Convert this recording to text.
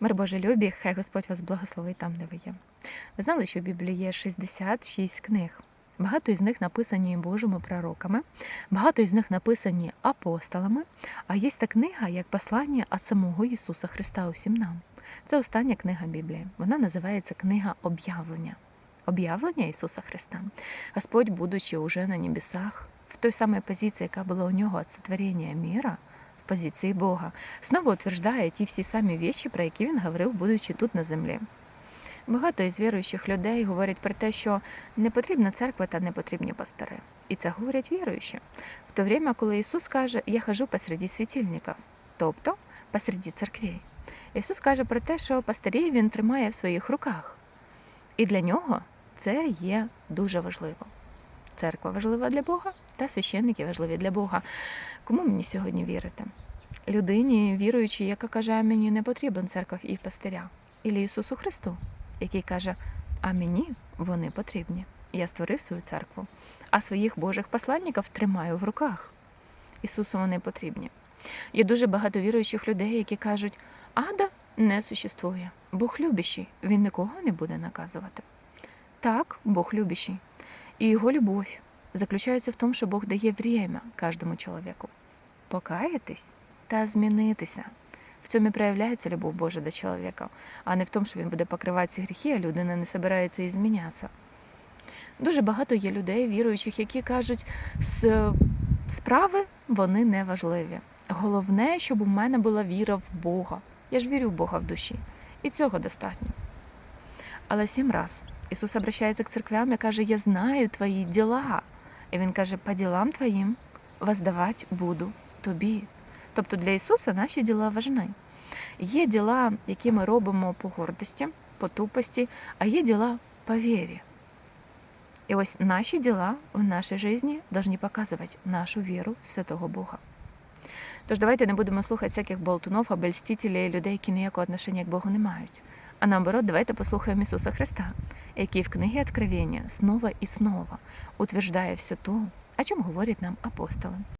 Мир Боже любі, хай Господь вас благословить там, де ви є. Ви знали, що в Біблії є 66 книг. Багато із них написані Божими пророками, багато із них написані апостолами, а є та книга як послання від самого Ісуса Христа усім нам. Це остання книга Біблії. Вона називається Книга об'явлення. Об'явлення Ісуса Христа. Господь, будучи уже на небесах, в той самій позиції, яка була у нього від сотворення міра, в позиції Бога, знову утверждає ті всі самі віші, про які він говорив, будучи тут на землі. Багато із віруючих людей говорять про те, що не потрібна церква та не потрібні пастори. І це говорять віруючі. В то время, коли Ісус каже, я хожу посереді світильників, тобто посереді церквей. Ісус каже про те, що пастирів він тримає в своїх руках. І для нього це є дуже важливо. Церква важлива для Бога, та священники важливі для Бога. Кому мені сьогодні вірити? Людині, віруючій, яка каже, мені не потрібен церква і пастиря, Ілі Ісусу Христу, який каже, а мені вони потрібні. Я створив свою церкву, а своїх Божих посланників тримаю в руках. Ісусу вони потрібні. Є дуже багато віруючих людей, які кажуть, ада не существує. Бог любящий, він нікого не буде наказувати. Так, Бог любящий. І його любов заключається в тому, що Бог дає время кожному чоловіку покаятись та змінитися. В цьому і проявляється любов Божа до чоловіка, а не в тому, що він буде покривати ці гріхи, а людина не збирається і змінятися. Дуже багато є людей, віруючих, які кажуть, «С- справи вони не важливі. Головне, щоб у мене була віра в Бога. Я ж вірю в Бога в душі. І цього достатньо. Але сім раз Ісус обращається к церквям і каже: Я знаю твої діла. І Він каже, по ділам твоїм воздавати буду тобі. Тобто для Ісуса наші діла важні. Є діла, які ми робимо по гордості, по тупості, а є діла по вірі. І ось наші діла в нашій житті повинні показувати нашу віру святого Бога. Тож давайте не будемо слухати всяких болтунов, обольстителей, людей, які ніякого отношення к Богу не мають. А наоборот, давайте послухаємо Ісуса Христа, який в книгі Откровення снова і снова утверждає все то, о чому говорять нам апостоли.